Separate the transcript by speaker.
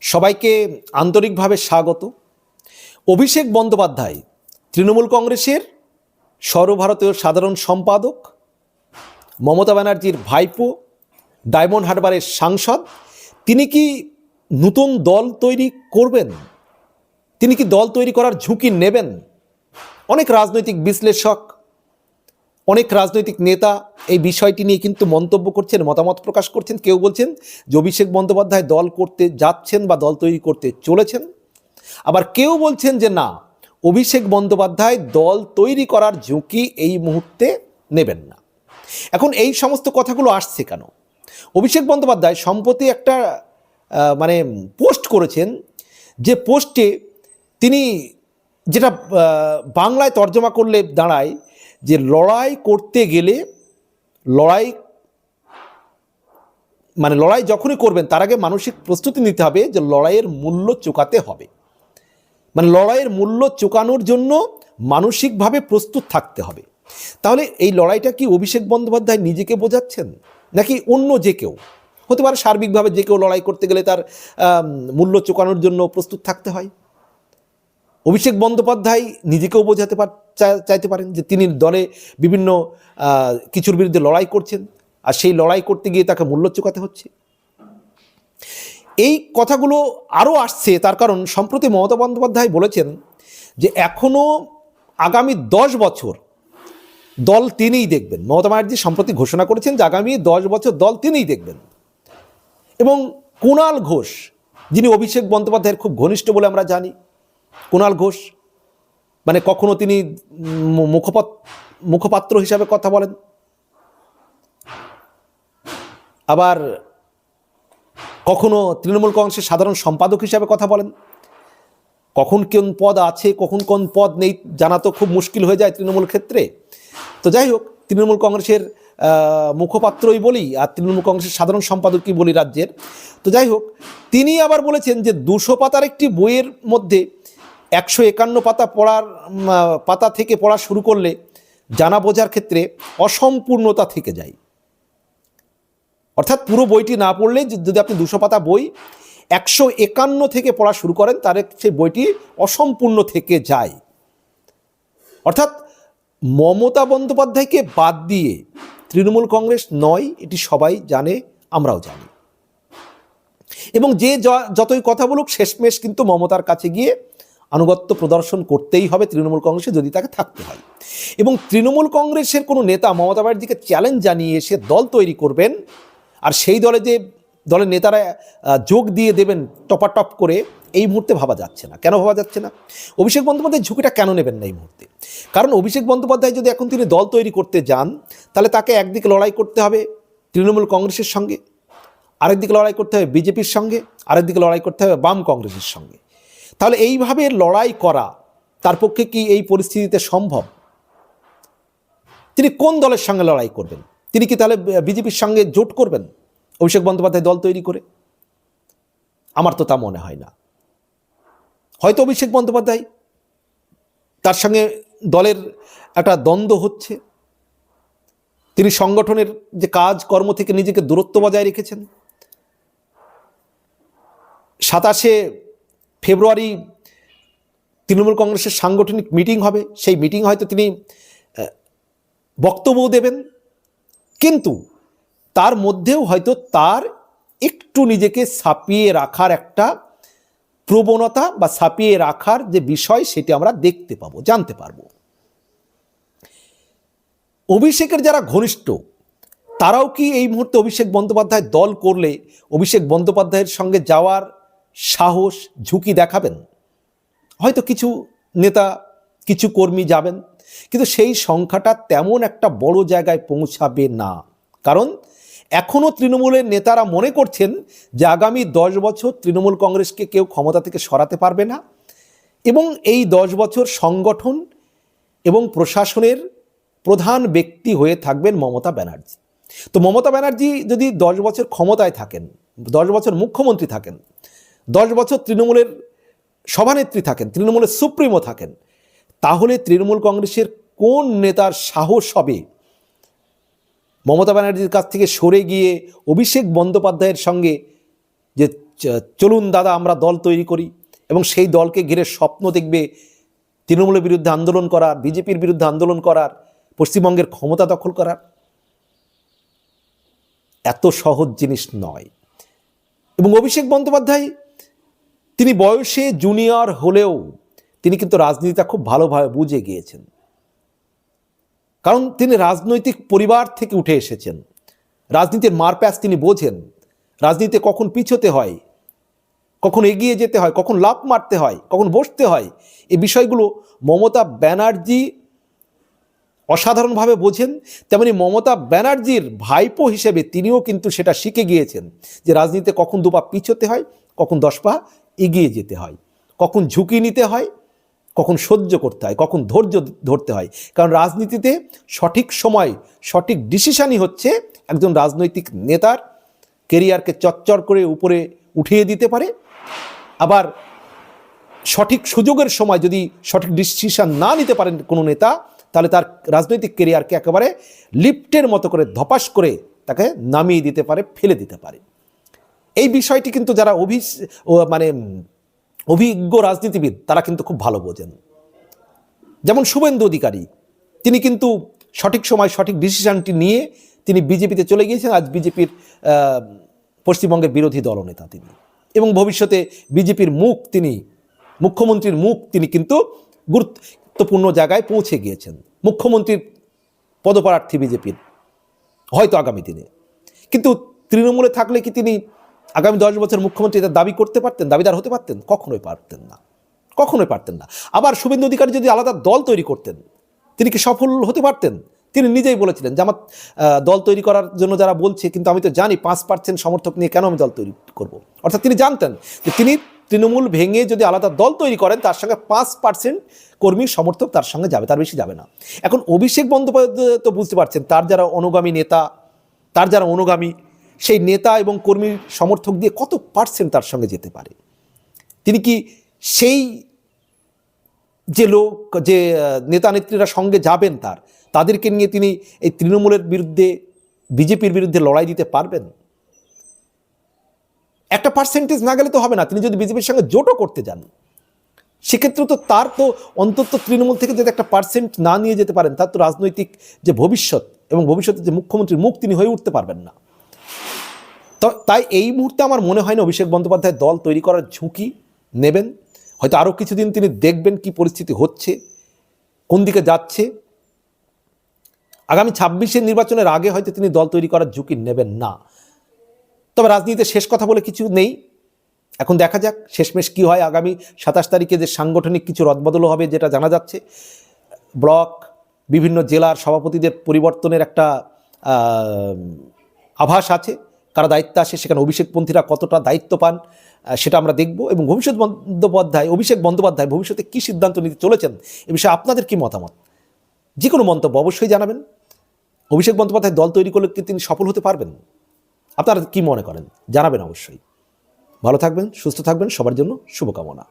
Speaker 1: সবাইকে আন্তরিকভাবে স্বাগত। অভিষেক বন্দ্যোপাধ্যায়, তৃণমূল কংগ্রেসের সর্বভারতীয় সাধারণ সম্পাদক, মমতা ব্যানার্জির ভাইপো, ডায়মন্ড হারবারের সাংসদ, তিনি কি নতুন দল তৈরি করবেন? তিনি কি দল তৈরি করার ঝুঁকি নেবেন? অনেক রাজনৈতিক বিশ্লেষক অনেক রাজনৈতিক নেতা এই বিষয়টি নিয়ে কিন্তু মন্তব্য করছেন, মতামত প্রকাশ করছেন। কেউ বলছেন যে অভিষেক বন্দ্যোপাধ্যায় দল করতে যাচ্ছেন বা দল তৈরি করতে চলেছেন। আবার কেউ বলছেন যে না, অভিষেক বন্দ্যোপাধ্যায় দল তৈরি করার ঝুঁকি এই মুহূর্তে নেবেন না। এখন এই সমস্ত কথাগুলো আসছে কেন? অভিষেক বন্দ্যোপাধ্যায় সম্প্রতি একটা মানে পোস্ট করেছেন যে পোস্টে তিনি যেটা বাংলায় তর্জমা করলে দাঁড়ায় যে লড়াই করতে গেলে লড়াই মানে লড়াই যখনই করবেন, তার আগে মানসিক প্রস্তুতি নিতে হবে যে লড়াইয়ের মূল্য চোকাতে হবে। মানে লড়াইয়ের মূল্য চোকানোর জন্য মানসিকভাবে প্রস্তুত থাকতে হবে। তাহলে এই লড়াইটা কি অভিষেক বন্দ্যোপাধ্যায় নিজেকে বোঝাচ্ছেন? নাকি অন্য যে কেউ? হতে পারে সার্বিকভাবে যে কেউ লড়াই করতে গেলে তার মূল্য চোকানোর জন্য প্রস্তুত থাকতে হয়। অভিষেক বন্দ্যোপাধ্যায় নিজেকেও বোঝাতে চাইতে পারেন যে তিনি দলে বিভিন্ন কিছুর বিরুদ্ধে লড়াই করছেন আর সেই লড়াই করতে গিয়ে তাকে মূল্য চুকাতে হচ্ছে। এই কথাগুলো আরও আসছে তার কারণ সম্প্রতি মমতা বন্দ্যোপাধ্যায় বলেছেন যে এখনও আগামী দশ বছর দল তিনিই দেখবেন। মমতা ব্যানার্জি সম্প্রতি ঘোষণা করেছেন যে আগামী দশ বছর দল তিনিই দেখবেন। এবং কুণাল ঘোষ, যিনি অভিষেক বন্দ্যোপাধ্যায়ের খুব ঘনিষ্ঠ বলে আমরা জানি কুণাল ঘোষ মানে কখনো তিনি মুখপাত, মুখপাত্র হিসাবে কথা বলেন। আবার কখনো তৃণমূল কংগ্রেসের সাধারণ সম্পাদক হিসাবে কথা বলেন। কখন কোন পদ আছে, কখন কোন পদ নেই, জানা তো খুব মুশকিল হয়ে যায় তৃণমূল ক্ষেত্রে। তো যাই হোক, তৃণমূল কংগ্রেসের মুখপাত্রই বলি আর তৃণমূল কংগ্রেসের সাধারণ সম্পাদকই বলি রাজ্যের। তো যাই হোক, তিনি আবার বলেছেন যে দুশো পাতার একটি বইয়ের মধ্যে একশো একান্ন পাতা পড়ার পাতা থেকে পড়া শুরু করলে জানা বোঝার ক্ষেত্রে অসম্পূর্ণতা থেকে যায়। অর্থাৎ পুরো বইটি না পড়লে যদি আপনি দুশো পাতা বই একশো একান্ন থেকে পড়া শুরু করেন তাহলে সেই বইটি অসম্পূর্ণ থেকে যায়। অর্থাৎ মমতা বন্দ্যোপাধ্যায়কে বাদ দিয়ে তৃণমূল কংগ্রেস নয়, এটি সবাই জানে, আমরাও জানি। এবং যে, যতই কথা বলুক, শেষমেশ কিন্তু মমতার কাছে গিয়ে আনুগত্য প্রদর্শন করতেই হবে তৃণমূল কংগ্রেসে যদি তাকে থাকতে হয়। এবং তৃণমূল কংগ্রেসের কোনো নেতা মমতা ব্যানার্জিকে চ্যালেঞ্জ জানিয়ে এসে দল তৈরি করবেন আর সেই দলে যে দলের নেতারা যোগ দিয়ে দেবেন টপাটপ করে, এই মুহূর্তে ভাবা যাচ্ছে না। কেন ভাবা যাচ্ছে না? অভিষেক বন্দ্যোপাধ্যায় ঝুঁকিটা কেন নেবেন না এই মুহূর্তে? কারণ অভিষেক বন্দ্যোপাধ্যায় যদি এখন তিনি দল তৈরি করতে যান, তাহলে তাকে একদিকে লড়াই করতে হবে তৃণমূল কংগ্রেসের সঙ্গে, আরেকদিকে লড়াই করতে হবে বিজেপির সঙ্গে, আরেকদিকে লড়াই করতে হবে বাম কংগ্রেসের সঙ্গে। তাহলে এইভাবে লড়াই করা তার পক্ষে কি এই পরিস্থিতিতে সম্ভব? তিনি কোন দলের সঙ্গে লড়াই করবেন? তিনি কি তাহলে বিজেপির সঙ্গে জোট করবেন? অভিষেক বন্দ্যোপাধ্যায় দল তৈরি করে? আমার তো তা মনে হয় না। হয়তো অভিষেক বন্দ্যোপাধ্যায় তার সঙ্গে দলের একটা দ্বন্দ্ব হচ্ছে। তিনি সংগঠনের যে কাজ, কর্ম থেকে নিজেকে দূরত্ব বজায় রেখেছেন। সাতাশে ফেব্রুয়ারি তৃণমূল কংগ্রেসের সাংগঠনিক মিটিং হবে। সেই মিটিং হয়তো তিনি বক্তব্য দেবেন। কিন্তু তার মধ্যেও হয়তো তার একটু নিজেকে ছাপিয়ে রাখার একটা প্রবণতা বা ছাপিয়ে রাখার যে বিষয় সেটি আমরা দেখতে পাবো, জানতে পারব। অভিষেকের যারা ঘনিষ্ঠ, তারাও কি এই মুহূর্তে অভিষেক বন্দ্যোপাধ্যায় দল করলে, অভিষেক বন্দ্যোপাধ্যায়ের সঙ্গে যাওয়ার সাহস, ঝুঁকি দেখাবেন। হয়তো কিছু নেতা, কিছু কর্মী যাবেন, কিন্তু সেই সংখ্যাটা তেমন একটা বড় জায়গায় পৌঁছাবে না। কারণ এখনও তৃণমূলের নেতারা মনে করছেন যে আগামী দশ বছর তৃণমূল কংগ্রেসকে কেউ ক্ষমতা থেকে সরাতে পারবে না এবং এই দশ বছর সংগঠন এবং প্রশাসনের প্রধান ব্যক্তি হয়ে থাকবেন মমতা ব্যানার্জি। তো মমতা ব্যানার্জি যদি দশ বছর ক্ষমতায় থাকেন, দশ বছর মুখ্যমন্ত্রী থাকেন দশ বছর তৃণমূলের সভানেত্রী থাকেন, তৃণমূলের সুপ্রিমো থাকেন, তাহলে তৃণমূল কংগ্রেসের কোন নেতার সাহস হবে? মমতা ব্যানার্জির কাছ থেকে সরে গিয়ে অভিষেক বন্দ্যোপাধ্যায়ের সঙ্গে যে চলুন দাদা আমরা দল তৈরি করি এবং সেই দলকে ঘিরে স্বপ্ন দেখবে তৃণমূলের বিরুদ্ধে আন্দোলন করার, বিজেপির বিরুদ্ধে আন্দোলন করার, পশ্চিমবঙ্গের ক্ষমতা দখল করার। এত সহজ জিনিস নয়। এবং অভিষেক বন্দ্যোপাধ্যায় তিনি বয়সে জুনিয়র হলেও তিনি কিন্তু রাজনীতিটা খুব ভালোভাবে বুঝে গিয়েছেন। কারণ তিনি রাজনৈতিক পরিবার থেকে উঠে এসেছেন। রাজনীতির মারপ্যাচ তিনি বোঝেন। রাজনীতিতে কখন পিছোতে হয়, কখন এগিয়ে যেতে হয়, কখন লাভ মারতে হয়, কখন বসতে হয়, এই বিষয়গুলো মমতা ব্যানার্জি অসাধারণভাবে বোঝেন। তেমনি মমতা ব্যানার্জির ভাইপো হিসেবে তিনিও কিন্তু সেটা শিখে গিয়েছেন যে রাজনীতিতে কখন দুপা পিছোতে হয়, কখন দশ পা এগিয়ে যেতে হয়। কখন ঝুঁকি নিতে হয়, কখন সহ্য করতে হয়, কখন ধৈর্য ধরতে হয়। কারণ রাজনীতিতে সঠিক সময়, সঠিক ডিসিশানই হচ্ছে একজন রাজনৈতিক নেতার কেরিয়ারকে চচ্চর করে উপরে উঠিয়ে দিতে পারে। আবার সঠিক সুযোগের সময় যদি সঠিক ডিসিশান না নিতে পারেন কোনো নেতা, তাহলে তার রাজনৈতিক কেরিয়ারকে একেবারে লিফটের মতো করে ধপাস করে তাকে নামিয়ে দিতে পারে, ফেলে দিতে পারে। এই বিষয়টি কিন্তু যারা অভি মানে অভিজ্ঞ রাজনীতিবিদ, তারা কিন্তু খুব ভালো বোঝেন। যেমন শুভেন্দু অধিকারী, তিনি কিন্তু সঠিক সময় সঠিক ডিসিশনটি নিয়ে তিনি বিজেপিতে চলে গিয়েছেন। আজ বিজেপির পশ্চিমবঙ্গের বিরোধী দলনেতা তিনি। এবং ভবিষ্যতে বিজেপির মুখ তিনি, মুখ্যমন্ত্রীর মুখ তিনি কিন্তু গুরুত্বপূর্ণ জায়গায় পৌঁছে গিয়েছেন। মুখ্যমন্ত্রীর পদপ্রার্থী বিজেপির, হয়তো আগামী দিনে। কিন্তু তৃণমূলে থাকলে কি তিনি আগামী দশ বছর মুখ্যমন্ত্রী এটা দাবি করতে পারতেন, দাবিদার হতে পারতেন? কখনোই পারতেন না। কখনোই পারতেন না। আবার শুভেন্দু অধিকারী যদি আলাদা দল তৈরি করতেন, তিনি কি সফল হতে পারতেন? তিনি নিজেই বলেছিলেন যে, আমার দল তৈরি করার জন্য যারা বলছে, কিন্তু আমি তো জানি পাঁচ পার্সেন্ট সমর্থক নিয়ে কেন আমি দল তৈরি করব। অর্থাৎ তিনি জানতেন যে তিনি তৃণমূল ভেঙে যদি আলাদা দল তৈরি করেন, তার সঙ্গে পাঁচ পার্সেন্ট কর্মীর সমর্থক তার সঙ্গে যাবে, তার বেশি যাবে না। এখন অভিষেক বন্দ্যোপাধ্যায় তো বুঝতে পারছেন, তার যারা অনুগামী নেতা, তার যারা অনুগামী সেই নেতা এবং কর্মীর সমর্থক দিয়ে কত পার্সেন্ট তার সঙ্গে যেতে পারে? তিনি কি সেই যে লোক, যে নেতা নেত্রীরা সঙ্গে যাবেন তার, তাদেরকে নিয়ে তিনি এই তৃণমূলের বিরুদ্ধে, বিজেপির বিরুদ্ধে লড়াই দিতে পারবেন? একটা পার্সেন্টেজ না গেলে তো হবে না। তিনি যদি বিজেপির সঙ্গে জোটও করতে যান, সেক্ষেত্রে তো তার তো অন্তত তৃণমূল থেকে যদি একটা পার্সেন্ট না নিয়ে যেতে পারেন, তার তো রাজনৈতিক যে ভবিষ্যৎ এবং ভবিষ্যতে যে মুখ্যমন্ত্রীর মুখ তিনি হয়ে উঠতে পারবেন না। তাই এই মুহূর্তে আমার মনে হয় না অভিষেক বন্দ্যোপাধ্যায় দল তৈরি করার ঝুঁকি নেবেন। হয়তো আরও কিছুদিন তিনি দেখবেন কি পরিস্থিতি হচ্ছে, কোন দিকে যাচ্ছে। আগামী ছাব্বিশের নির্বাচনের আগে হয়তো তিনি দল তৈরি করার ঝুঁকি নেবেন না। তবে রাজনীতিতে শেষ কথা বলে কিছু নেই। এখন দেখা যাক শেষমেশ কি হয়। আগামী সাতাশ তারিখে যে সাংগঠনিক কিছু রদবদল হবে যেটা জানা যাচ্ছে, ব্লক, বিভিন্ন জেলার সভাপতিদের পরিবর্তনের একটা আভাস আছে। কারা দায়িত্ব আসে, সেখানে অভিষেকপন্থীরা কতটা দায়িত্ব পান সেটা আমরা দেখব। এবং ভবিষ্যৎ বন্দ্যোপাধ্যায়, অভিষেক বন্দ্যোপাধ্যায় ভবিষ্যতে কী সিদ্ধান্ত নিতে চলেছেন, এ বিষয়ে আপনাদের কী মতামত? যে কোনো মন্তব্য অবশ্যই জানাবেন। অভিষেক বন্দ্যোপাধ্যায় দল তৈরি করলে কি তিনি সফল হতে পারবেন? আপনারা কি মনে করেন? জানাবেন অবশ্যই। ভালো থাকবেন, সুস্থ থাকবেন, সবার জন্য শুভকামনা।